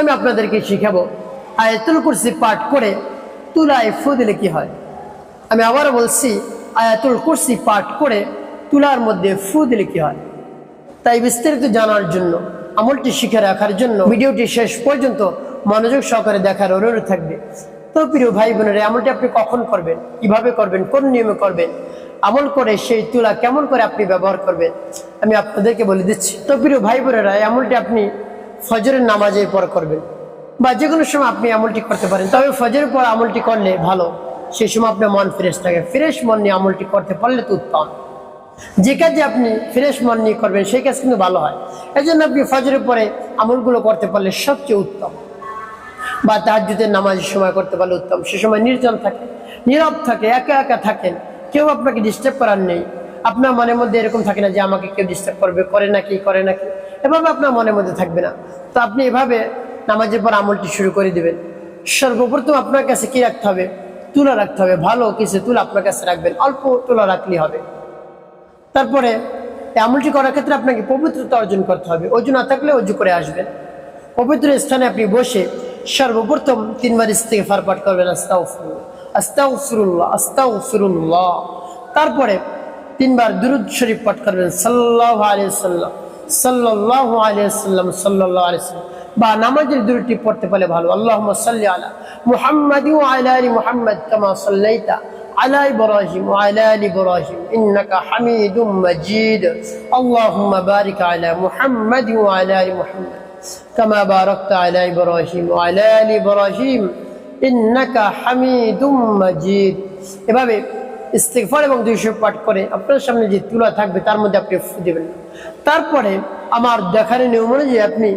আমি আপনাদেরকে শিখাবো। আয়াতুল কুরসি পাঠ করে তুলায় ফু দিলে কি হয়? আমি আবারও বলছি, আয়াতুল কুরসি পাঠ করে তুলার মধ্যে ফু দিলে কি হয়? তাই বিস্তারিত জানার জন্য, আমলটি শিখে রাখার জন্য ভিডিওটি শেষ পর্যন্ত মনোযোগ সহকারে দেখার অনুরোধ থাকবে। তো প্রিয় ভাই বোনেরা আমলটি আপনি কখন করবেন? কীভাবে করবেন? কোন নিয়মে করবেন? আমল করে সেই তুলা কেমন করে আপনি ব্যবহার করবেন? আমি আপনাদেরকে বলে দিচ্ছি। তো প্রিয় ভাই বোনেরা আমলটি আপনি ফজরের নামাজের পর করবেন। বা যে কোনো সময় আপনি আমলটি করতে পারেন, তবে ফজরের পর আমলটি করলে ভালো। সেই সময় আপনার মন ফ্রেশ থাকে। ফ্রেশ মন নিয়ে আমলটি করতে পারলে তো উত্তম। যে কাজে আপনি ফ্রেশ মন নিয়ে করবেন, সেই কাজ কিন্তু ভালো হয়। এই জন্য আপনি ফজরের পরে আমলগুলো করতে পারলে সবচেয়ে উত্তম। বা তাহাজুদের নামাজের সময় করতে পারলে উত্তম। সে সময় নির্জন থাকে, নীরব থাকে, একা একা থাকেন। কেউ আপনাকে ডিস্টার্ব করার নেই। আপনার মনের মধ্যে এরকম থাকে না যে, আমাকে কেউ ডিস্টার্ব করবে, করে নাকি করে নাকি এভাবে আপনার মনের মধ্যে থাকবে না। তো আপনি এভাবে নামাজের পর আমলটি শুরু করে দেবেন। সর্বপ্রথম আপনার কাছে কি রাখতে হবে? তুলা রাখতে হবে। ভালো কিছু তুলা আপনার কাছে রাখবেন। অল্প তুলা রাখলেই হবে। তারপরে আমলটি করার ক্ষেত্রে আপনাকে পবিত্রতা অর্জন করতে হবে। অজু না থাকলে অজু করে আসবেন। পবিত্র স্থানে আপনি বসে সর্বপ্রথম তিনবার ইস্তেগফার পাঠ করবেন। আস্তাগফিরুল্লাহ আস্তাগফিরুল্লাহ আস্তাগফিরুল্লাহ। তারপরে তিনবার দুরুদ শরীফ পাঠ করবেন। সাল্লাহ আলাইহি সাল্লাম সাল্লাল্লাহু আলাইহি সাল্লাম সাল্লাল্লাহু আলাইহি সাল্লাম বা নামাজের দুরুদটি পড়তে পারলে ভালো আল্লাহুম্মা সাল্লি আলা মুহাম্মাদি ওয়া আলা আলি মুহাম্মাদ কামা সাল্লাইতা على إبراهيم وعلى آل إبراهيم إنك حميد مجيد اللهم بارك على محمد وعلى آل محمد كما باركت على إبراهيم وعلى آل إبراهيم إنك حميد مجيد এভাবে ইস্তেগফার এবং দুইশো পাঠ করে আপনার সামনে যে তুলা থাকবে তার মধ্যে আপনি দেবেন। তারপরে আমার দেখার নিয়ম অনুযায়ী আপনি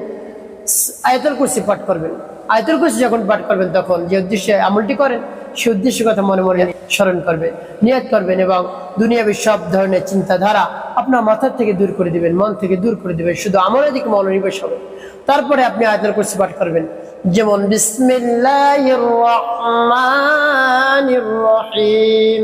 আয়তর কুরসি পাঠ করবেন। আয়তর কুরসি যখন পাঠ করবেন তখন যে উদ্দেশ্যে আমলটি করেন, সে উদ্দেশ্য কথা মনে মনে স্মরণ করবেন নিয়াত করবেন এবং দুনিয়াবি সব ধরনের চিন্তাধারা আপনার মাথার থেকে দূর করে দিবেন, মন থেকে দূর করে দিবেন, শুধু আমলের দিকে মনোনিবেশ হবে। তারপরে আপনি আয়তর কুরসি পাঠ করবেন। যেমন রহিম।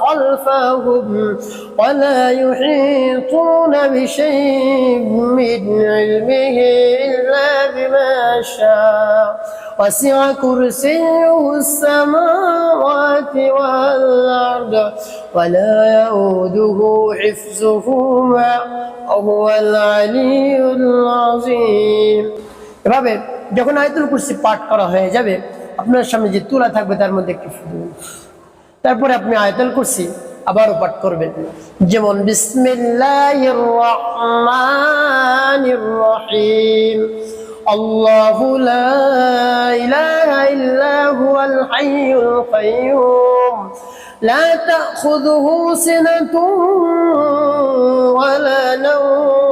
خلفهم ولا يحيطون بشيء من علمه إلا بما شاء وسع كرسيه السماوات والأرض ولا يؤوده حفظهما وهو العلي العظيم এভাবে যখন আয়তুল কুরসি পাঠ করা হয়ে যাবে আপনার সামনে যে তুলা থাকবে তার মধ্যে একটি ফু দিবেন। তারপরে আপনি আয়তুল কুরসি আবারও পাঠ করবেন যেমন বিসমিল্লাহির রহমানির রহিম الله لا إله إلا هو الحي القيوم لا تأخذه سنة ولا نوم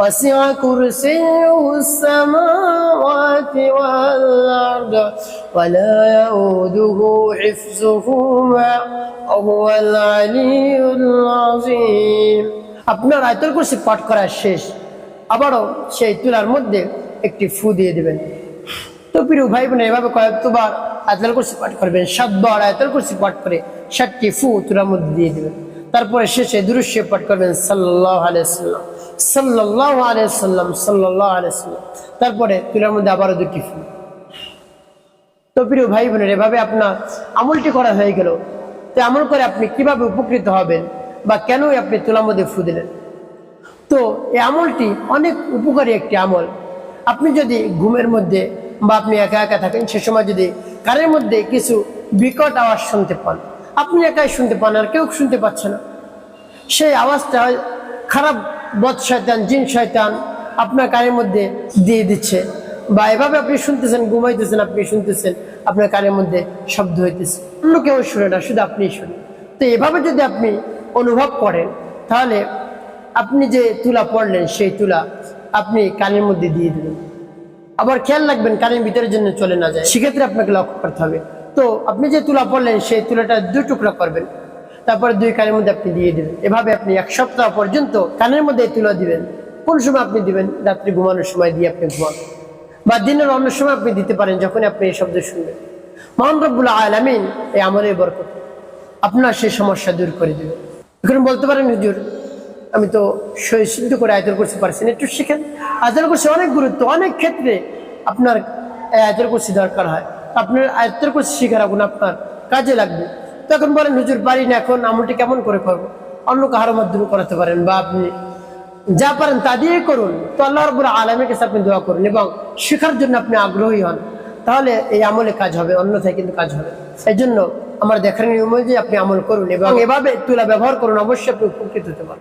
وسع كرسيه السماوات والأرض ولا يؤوده حفظهما وهو العلي العظيم আপনার আয়তল কুরসি পাঠ করা শেষ আবারও সেই তুলার মধ্যে একটি ফু দিয়ে দেবেন তো প্রিয় ভাই বোন এভাবে কয়েকবার আয়তল কুরসি পাঠ করবেন সাতবার আয়তল কুরসি পাঠ করে ষাটটি ফু তুলার মধ্যে দিয়ে দেবেন তারপরে শেষে দুরুষ্য পাঠ করবেন সাল্লাহ আলাইসাল্লাম সাল্লাহ আলাইসাল্লাম সাল্লাহ আলাইসাল্লাম তারপরে তুলার মধ্যে আবারও দুটি ফু তো প্রিয় ভাই বোনের, এভাবে আপনার আমলটি করা হয়ে গেল। তো আমল করে আপনি কীভাবে উপকৃত হবেন বা কেনই আপনি তুলার মধ্যে ফু দিলেন? তো এই আমলটি অনেক উপকারী একটি আমল। আপনি যদি ঘুমের মধ্যে বা আপনি একা একা থাকেন, সে সময় যদি কানের মধ্যে কিছু বিকট আওয়াজ শুনতে পান, আপনি একাই শুনতে পান আর কেউ শুনতে পাচ্ছে না। সেই আওয়াজটা খারাপ বদ শয়তান, জিন শয়তান আপনার কানের মধ্যে দিয়ে দিচ্ছে। বা এভাবে আপনি শুনতেছেন, ঘুমাইতেছেন, আপনি শুনতেছেন, আপনার কানের মধ্যে শব্দ হইতেছে। অন্য কেউ শুনে না, শুধু আপনিই শুনে তো এভাবে যদি আপনি অনুভব করেন, তাহলে আপনি যে তুলা পড়লেন, সেই তুলা আপনি কানের মধ্যে দিয়ে দেবেন। আবার খেয়াল রাখবেন, কানের ভিতরের জন্য চলে না যায়। সেক্ষেত্রে আপনাকে লক্ষ্য করতে হবে। তো আপনি যে তুলা পড়লেন, সেই তুলাটা দুই টুকরা করবেন। তারপরে দুই কানের মধ্যে আপনি দিয়ে দেবেন। এভাবে আপনি এক সপ্তাহ পর্যন্ত কানের মধ্যে তুলা দিবেন। কোন সময় আপনি দিবেন? রাত্রি ঘুমানোর সময় দিয়ে আপনি ঘুমান। বা দিনের অন্য সময় আপনি দিতে পারেন যখন আপনি এই শব্দ শুনবেন। মোহাম্মদ রব্বুল আলমিন এই আমলের বরকত আপনার সেই সমস্যা দূর করে দেবেন। এখন বলতে পারেন, হুজুর, আমি তো সিদ্ধ করে আয়তল করতে পারছি না, একটু শিখেন। আয়তল করছি অনেক গুরুত্ব, অনেক ক্ষেত্রে আপনার এই আয়তল করছি দরকার হয়। আপনার আয়ত্তর করছি শিখার আগুন আপনার কাজে লাগবে। তখন বলেন হুজুর পারি না এখন আমলটি কেমন করে করব? অন্য কাহার মাধ্যমে করাতে পারেন বা আপনি যা পারেন তা দিয়ে করুন। তো আল্লাহ রবুল আলমের কাছে আপনি দোয়া করুন এবং শেখার জন্য আপনি আগ্রহী হন। তাহলে এই আমলে কাজ হবে অন্যথায় কিন্তু কাজ হবে। এই জন্য আমার দেখার নিয়ম যে আপনি আমল করুন এবং এভাবে তুলা ব্যবহার করুন অবশ্যই আপনি উপকৃত হতে পারেন